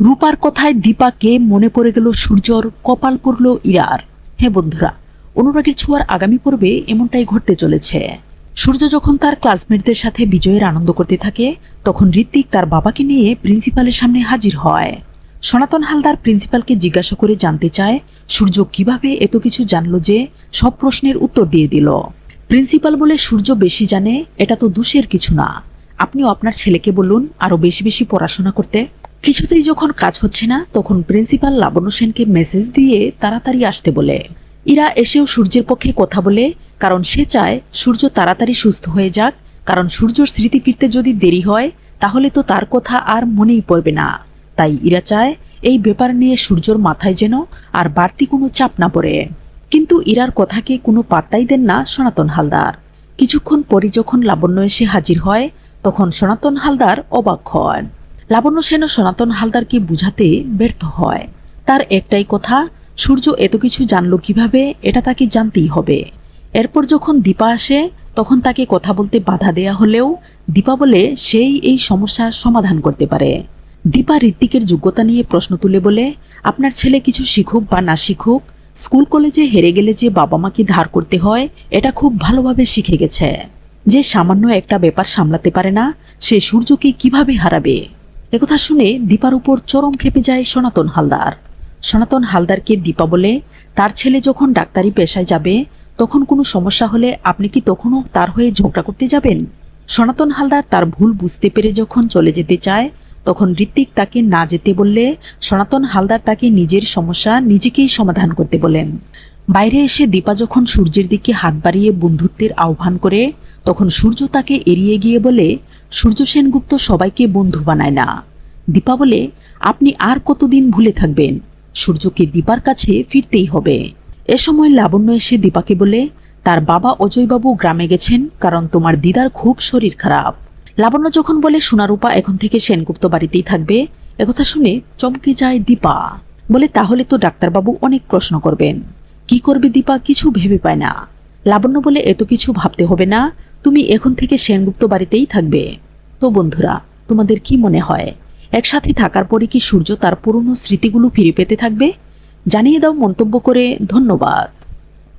রূপার কথায় দীপাকে মনে পড়ে গেল সূর্যর কপাল পড়ল ইরার। হ্যাঁ বন্ধুরা, অনুরাগের ছোঁয়ার আগামী পর্বে এমনটাই ঘটতে চলেছে। সূর্য যখন তার ক্লাসমেটদের সাথে বিজয়ের আনন্দ করতে থাকে, তখন ঋত্বিক তার বাবাকে নিয়ে প্রিন্সিপালের সামনে হাজির হয়। সনাতন হালদার প্রিন্সিপালকে জিজ্ঞাসা করে জানতে চায়, সূর্য কীভাবে এত কিছু জানলো যে সব প্রশ্নের উত্তর দিয়ে দিল। প্রিন্সিপাল বলে, সূর্য বেশি জানে, এটা তো দোষের কিছু না। আপনিও আপনার ছেলেকে বলুন আরও বেশি বেশি পড়াশোনা করতে। কিছুতেই যখন কাজ হচ্ছে না, তখন প্রিন্সিপাল লাবণ্য সেনকে মেসেজ দিয়ে তাড়াতাড়ি আসতে বলে। ইরা এসেও সূর্যের পক্ষে কথা বলে, কারণ সে চায় সূর্য তাড়াতাড়ি সুস্থ হয়ে যাক, কারণ সূর্যর স্মৃতি ফিরতে যদি দেরি হয়, তাহলে তো তার কথা আর মনেই পড়বে না। তাই ইরা চায় এই ব্যাপার নিয়ে সূর্যর মাথায় যেন আর বাড়তি কোনো চাপ না পড়ে। কিন্তু ইরার কথাকে কোনো পাত্তাই দেন না সনাতন হালদার। কিছুক্ষণ পরই যখন লাবণ্য এসে হাজির হয়, তখন সনাতন হালদার অবাক হন। লাবণ্য সেন সনাতন হালদারকে বুঝাতে ব্যর্থ হয়। তার একটাই কথা, সূর্য এত কিছু জানল কীভাবে, এটা তাকে জানতেই হবে। এরপর যখন দীপা আসে, তখন তাকে কথা বলতে বাধা দেয়া হলেও দীপা বলে সেই এই সমস্যার সমাধান করতে পারে। দীপা ঋত্বিকের যোগ্যতা নিয়ে প্রশ্ন তুলে বলে, আপনার ছেলে কিছু শিখুক বা না শিখুক, স্কুল কলেজে হেরে গেলে যে বাবা মাকে ধার করতে হয়, এটা খুব ভালোভাবে শিখে গেছে। যে সামান্য একটা ব্যাপার সামলাতে পারে না, সে সূর্যকে কীভাবে হারাবে? একথা শুনে দীপার উপর চরম খেপে যায় সনাতন হালদার। সনাতন হালদারকে দীপা বলে, তার ছেলে যখন ডাক্তারি পেশায় যাবে, তখন কোনো সমস্যা হলে আপনি কি তখনও তার হয়ে ঝগড়া করতে যাবেন? সনাতন হালদার তার ভুল বুঝতে পেরে যখন চলে যেতে চায়, তখন ঋত্বিক তাকে না যেতে বললে সনাতন হালদার তাকে নিজের সমস্যা নিজেকেই সমাধান করতে বলেন। বাইরে এসে দীপা যখন সূর্যের দিকে হাত বাড়িয়ে বন্ধুত্বের আহ্বান করে, তখন সূর্য তাকে এড়িয়ে গিয়ে বলে সূর্য সেনগুপ্ত সবাইকে বন্ধু বানায় না। দীপা বলে, আপনি আর কতদিন ভুলে থাকবেন? সূর্যকে দীপার কাছে ফিরতেই হবে। এ সময় লাবণ্য এসে দীপাকে বলে, তার বাবা অজয়বাবু গ্রামে গেছেন, কারণ তোমার দিদার খুব শরীর খারাপ। লাবণ্য যখন বলে, সোনারূপা এখন থেকে সেনগুপ্ত বাড়িতেই থাকবে একথা শুনে চমকে যায় দীপা। বলে, তাহলে তো ডাক্তারবাবু অনেক প্রশ্ন করবেন। কি করবে দীপা কিছু ভেবে পায় না। লাবণ্য বলে এত কিছু ভাবতে হবে না, তুমি এখন থেকে সেনগুপ্ত বাড়িতেই থাকবে। তো বন্ধুরা, তোমাদের কি মনে হয়? একসাথে থাকার পরে কি সূর্য তার পুরনো স্মৃতিগুলো ফিরে পেতে থাকবে? জানিয়ে দাও মন্তব্য করে, ধন্যবাদ।